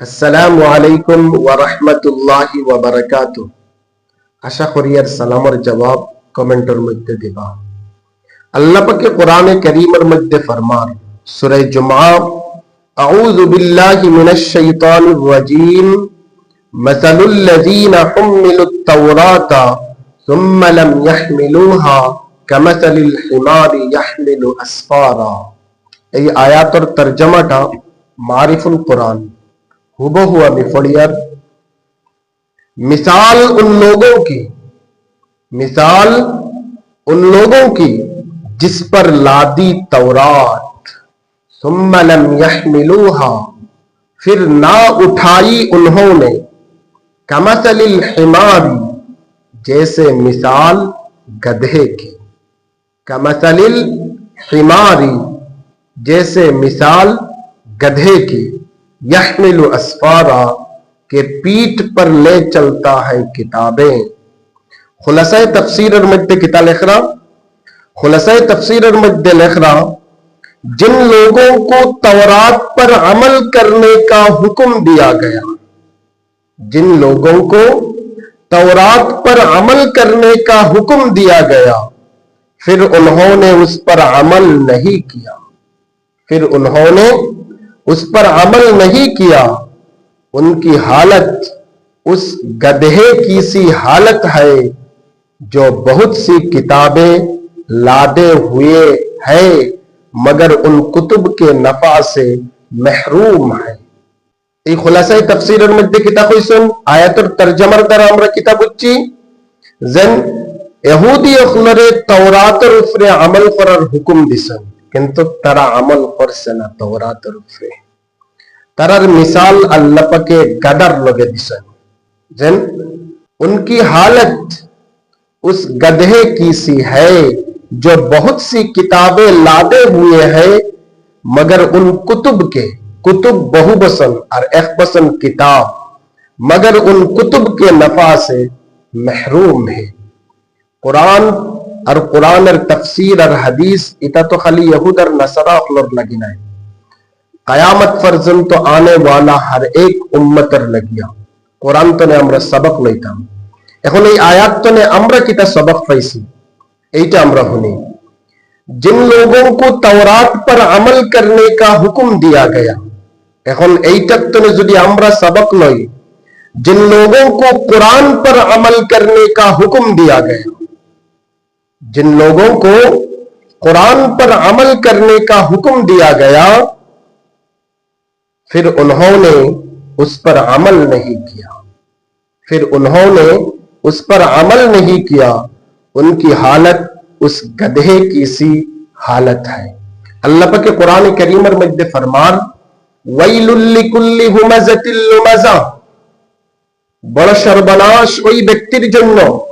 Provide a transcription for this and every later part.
আসসালামু আলাইকুম ওয়ারহমতুল্লাহি ওয়াবারাকাত আশা করি আর সালামের জবাব কমেন্টের মধ্যে দিবা আল্লাহ পাকে কোরআনে করিমের মধ্যে ফরমান সূরা জুমআ আউযু বিল্লাহি মিনাশ শাইতানির রাজীম মাসালুল লাযীনা হুমিলুত তাওরাতা সুম্মা লাম ইয়াহমিলুহা কামাসালিল হিমারি ইয়াহমিলু আসফারা এই আয়াতের তরজমাটা মারিফুল কোরআন ہوا ہوا بفور مثال ان لوگوں کی، مثال ان لوگوں کی جس پر لادی تورات، ثم لم يحملوها، پھر نہ اٹھائی انہوں نے۔ کمثل الحمار، جیسے مثال گدھے کی۔ کمثل الحمار، جیسے مثال گدھے کی۔ یحمل اسفارا، کہ پیٹ پر لے چلتا ہے کتابیں۔ خلاصہ تفسیر اور مد کتا لکھرا خلاصہ تفسیر المجد لکھرا جن لوگوں کو تورات پر عمل کرنے کا حکم دیا گیا۔ جن لوگوں کو تورات پر عمل کرنے کا حکم دیا گیا، پھر انہوں نے اس پر عمل نہیں کیا۔ پھر انہوں نے اس پر عمل نہیں کیا، ان کی حالت اس گدھے کی سی حالت ہے جو بہت سی کتابیں لادے ہوئے ہے مگر ان کتب کے نفع سے محروم ہے ایک خلاصہ تفصیر سن، آیت اور ترجمہ در درآمر کتاب اچھی۔ زن یہودی اخنر تورات اور افر عمل فرر حکم دسن কিন্তু তারা আমল করছে না তোরাতের রূপে। তারার মিসাল আল্লাপাকে গাদার লগে দিছেন যেন উনকি হালত উস গধে কি সি হ্যায় جو بہت سی کتابیں لادے ہوئے ہیں مگر ان کتب کے کتب بہو بسن اور ایک بسن کتاب مگر ان کتب کے نفع سے محروم ہے قرآن قرآن اور تفسیر اور حدیث اتنا تو خالی یہود اور نسرا قیامت فرزن تو آنے والا ہر ایک لگیا قرآن تو نے امرا سبق لاً آیات تو نے امر کی تو سبق ایمر ہونی۔ جن لوگوں کو تورات پر عمل کرنے کا حکم دیا گیا تو نے امر سبق لئی جن لوگوں کو قرآن پر عمل کرنے کا حکم دیا گیا جن لوگوں کو قرآن پر عمل کرنے کا حکم دیا گیا، پھر انہوں نے اس پر عمل نہیں کیا۔ پھر انہوں نے اس پر عمل نہیں کیا۔ ان کی حالت اس گدھے کی سی حالت ہے۔ اللہ پاک قرآن کریم اور مجد فرمان، ویل بڑ شربناش ওই ব্যক্তির জন্য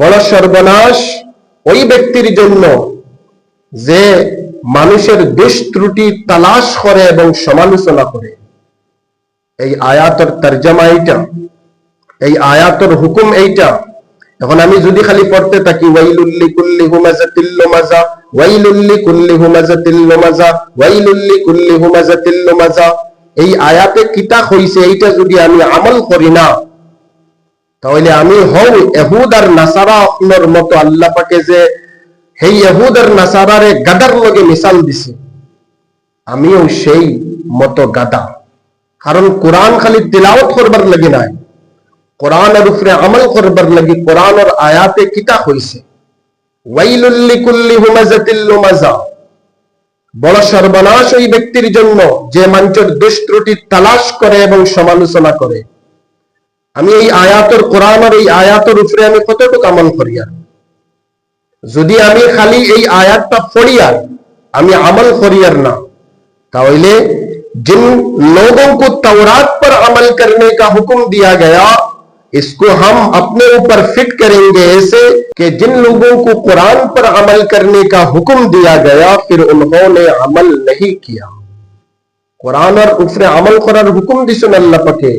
বড় সর্বনাশ ওই ব্যক্তির জন্য যে মানুষের দোষ ত্রুটি তালাশ করে এবং সমালোচনা করে। এই আয়াতর তর্জমা এইটা, এই আয়াতর হুকুম এইটা। এখন আমি যদি খালি পড়তে থাকি ওয়াইলুল্লি কুল্লি হুমাজাতিল লুমাজা ওয়াইলুল্লি কুল্লি হুমাজাতিল লুমাজা ওয়াইলুল্লি কুল্লি হুমাজাতিল লুমাজা এই আয়াতে কিতা হইছে, এইটা যদি আমি আমল করি না তাহলে আমি হও এহুদ আর নাসারা আপনার মতো আল্লাহ পাকে যে সেই এহুদ আর নাসারারে গাদার লগে মিসাল দিছে, আমিও সেই মতো গাদা। কারণ কোরআন খালি তিলাওয়াত করবার লাগি নাই, কোরআনের উপরে আমল করবার লাগি, কোরআনের আয়াতে কিতা লুমাজা। বড় সর্বনাশ ওই ব্যক্তির জন্য যে মানুষের দুষ্ট্রুটি তালাশ করে এবং সমালোচনা করে। আমি এই আয়াতর কোরআন আর এই আয়াতর উপরে আমি কতটুকু আমল করি আর? যদি আমি খালি এই আয়াতটা পড়ি আর، আমি আমল করি আর না، তাহলে جن لوگوں کو تورات پر عمل کرنے کا حکم دیا گیا، اس کو ہم اپنے اوپر فٹ کریں گے ایسے کہ جن لوگوں کو قرآن پر عمل کرنے کا حکم دیا گیا، پھر انہوں نے عمل نہیں کیا۔ قرآن اور عمل قرآن حکم دسن اللہ پکے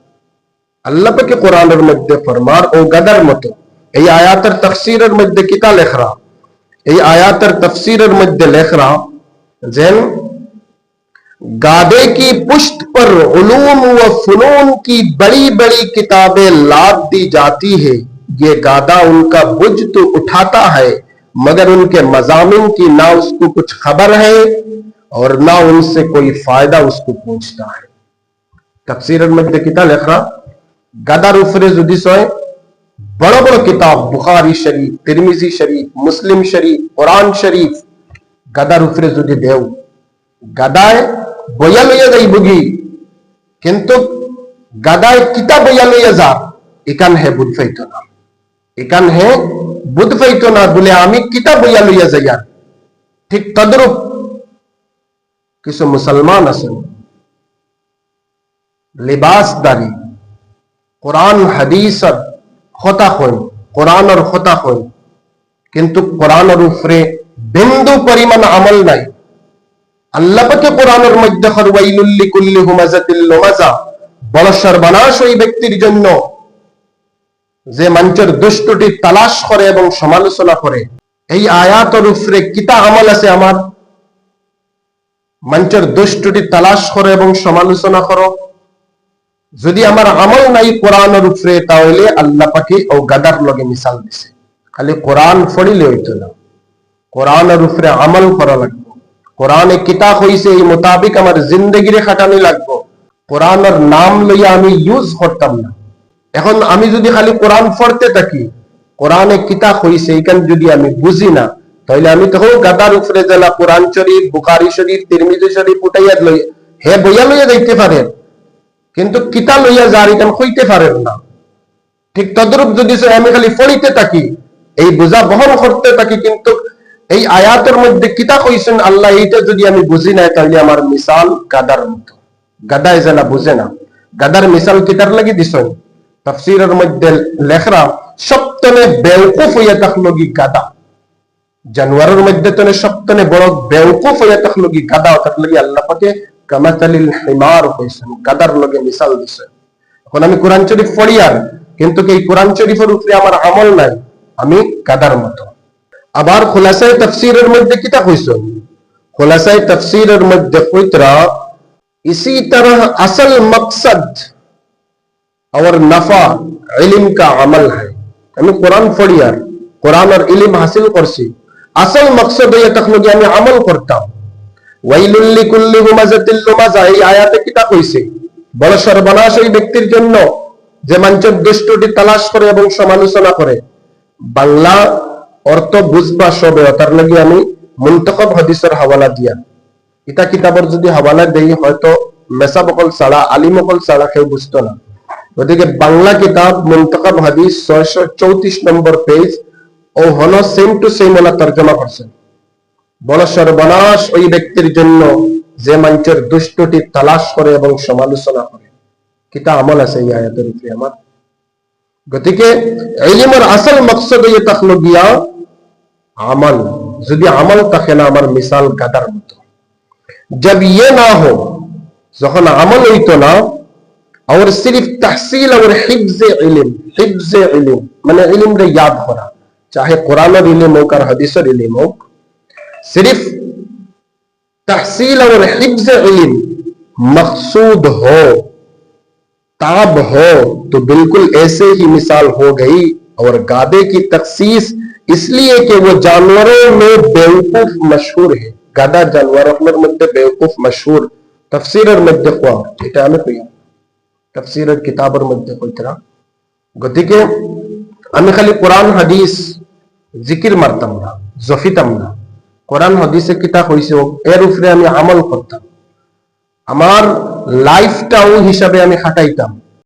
اللہ پہ کہ قرآن مجد فرمار او گدر متو ای آیاتر تفسیر مجد کتا لکھ رہا ای آیاتر تفسیر مجد لکھ رہا ذہن گادے کی پشت پر علوم و فنون کی بڑی بڑی کتابیں لاد دی جاتی ہے یہ گادا ان کا بج تو اٹھاتا ہے مگر ان کے مضامین کی نہ اس کو کچھ خبر ہے اور نہ ان سے کوئی فائدہ اس کو پوچھتا ہے تفسیر مجد کتا لکھ رہا গাদার উপরে যদি সয় বড় বড় কিতাব বুখারি শরীফ তিরমিজি শরীফ মুসলিম শরীফ কোরআন শরীফ গাদার উপরে যদি দেও গাদায় বইয়া লইয়া যাই বুগি কিন্তু গাদায় কিতা বইয়া লইয়া যা এখান হে বুধ ফাইত না এখান হে বুধ ফাইত না বলে আমি কিতা বইয়া লইয়া যাইয়া ঠিক তদ্রুপ কিছু মুসলমান আছেন লিবাসদারি কোরআন হাদিসর হতা হই কোরআনর হতা হই কিন্তু কোরআনের উপরে বিন্দু পরিমাণ আমল নাই। আল্লাহ পাকে কোরআনের মধ্যে হরওয়াইলুল্লি কুল্লি হুমাজাতিল লুমাজা বড় সর্বনাশ ওই ব্যক্তির জন্য। যে মঞ্চের দুষ্টটি তালাশ করে এবং সমালোচনা করে। এই আয়াতের উপরে কিতা আমল আছে আমার? মঞ্চের দুষ্টটি তালাশ করো এবং সমালোচনা করো। যদি আমার আমল নাই কোরআনের উপরে, তাহলে আল্লাহ পাকে ও গাদার লগে মিসাল দিছে। খালি কোরআন ফড়িলে হইতো না। কোরআনের উপরে আমল করা লাগবে। কোরআনে কিতাব হইছে, এই মোতাবিক আমার জিন্দগিরে খাটানি লাগবো। কোরআনের নাম লইয়া আমি ইউজ করতাম না। এখন আমি যদি খালি কোরআন পড়তে থাকি, কোরআনে কিতাব হইছে, এইখান যদি আমি বুঝি না, তাহলে আমি তখন গাদার উপরে জেলা কোরআন শরীফ, বুখারি শরীফ, তিরমিজি শরীফ উঠাইয়া লই হে বইয়া লইয়া যাইতে পারেন কিন্তু কিতা লইয়া যার এখান হইতে পারেন না। ঠিক তদ্রূপ যদি আমি খালি পড়িতে থাকি, এই বোঝা বহন করতে থাকি, কিন্তু এই আয়াতের মধ্যে কিতা কইছেন আল্লাহ, এইটা যদি আমি বুঝি নাই, তাহলে আমার মিসাল গাদার মতো। গাদায় যেনা বুঝে না। গাদার মিসাল কিতার লাগি দিছেন? তফসিরের মধ্যে লেখরা, সপ্তনে বেউকুফ হইয়া থাকল কি গাদা। জানুয়ারের মধ্যে তনে সপ্তনে বড় বেউকুফ হইয়া থাকল কি গাদা অর্থাৎ লাগি আল্লাহ পাকে কামাতালিল হিমার হইছেন গাদার লগে মিসাল দিছেন এখন আমি কোরআন শরীফ পড়ি আর কিন্তু এই কোরআন শরীফের উপরে আমার আমল নাই আমি গাদার মতো আবার খোলাসায় তফসিরের মধ্যে কিতা কইছো খোলাসায় তফসিরের মধ্যে কইতরা इसी तरह असल मकसद और नफा इल्म का अमल है আমি কোরআন পড়ি আর কোরআন আর ইলিম হাসিল করছি আসল মকসদ হইয়া তখন আমি আমল করতাম ওয়াইলুল্লি কুল্লি হুমাজাতিল লুমাজা এই আয়াতে ব্যক্তির জন্য যে দুষ্টটি তালাশ করে এবং সমালোচনা করে। বাংলা অর্থ বুঝবা সবে, তার আমি হাওয়ালা দিয়া। ইটা কিতাবর যদি হাওয়ালা দেই, হয়তো মেসা বকল ছাড়া, আলিম বকল ছাড়া কেউ বুঝতো না। গতিকে বাংলা কিতাব, মুন্তকব হাদিস ছয়শো চৌত্রিশ নম্বর পেজ ও হন সেম টু সেম ওলা তর্জমা করছেন বড় সর্বনাশ ওই ব্যক্তির জন্য যে মঞ্চের দুষ্টটি তালাশ করে এবং সমালোচনা করে। কিতা আমল আছে এই আয়াতের উপরে আমার? গতিকে এলিমের আসল মকসদ ইয়ে তাকলো গিয়া আমল, যদি আমল থাকে না আমার মিসাল গাদার মতো। যাব ইয়ে না হো, যখন আমল হইত না আমার صرف تحصیل আমার حفظ ইলিম حفظ ইলিম মানে علم রে ইয়াদ করা, চাহে কোরআনের ইলিম হোক আর হাদিসের ইলিম হোক صرف تحصیل اور حفظ علم مقصود ہو، تاب ہو، تو بالکل ایسے ہی مثال ہو گئی اور گادے کی تخصیص اس لیے کہ وہ جانوروں میں بیوقوف مشہور ہے۔ گادا جانوروں میں بیوقوف مشہور، تفسیر اور مدد خواہ۔ এটা আমি কই تفسیر اور کتاب اور مدد کوئی طرح আমি খালি انخلی قرآن حدیث ذکر مرتمنا زفیت امنا কোরআন হাদিসে কিতাব হয়েছে এর উপরে আমি আমল করতাম। আমার লাইফটাও হিসাবে আমি হাঁটাইতাম।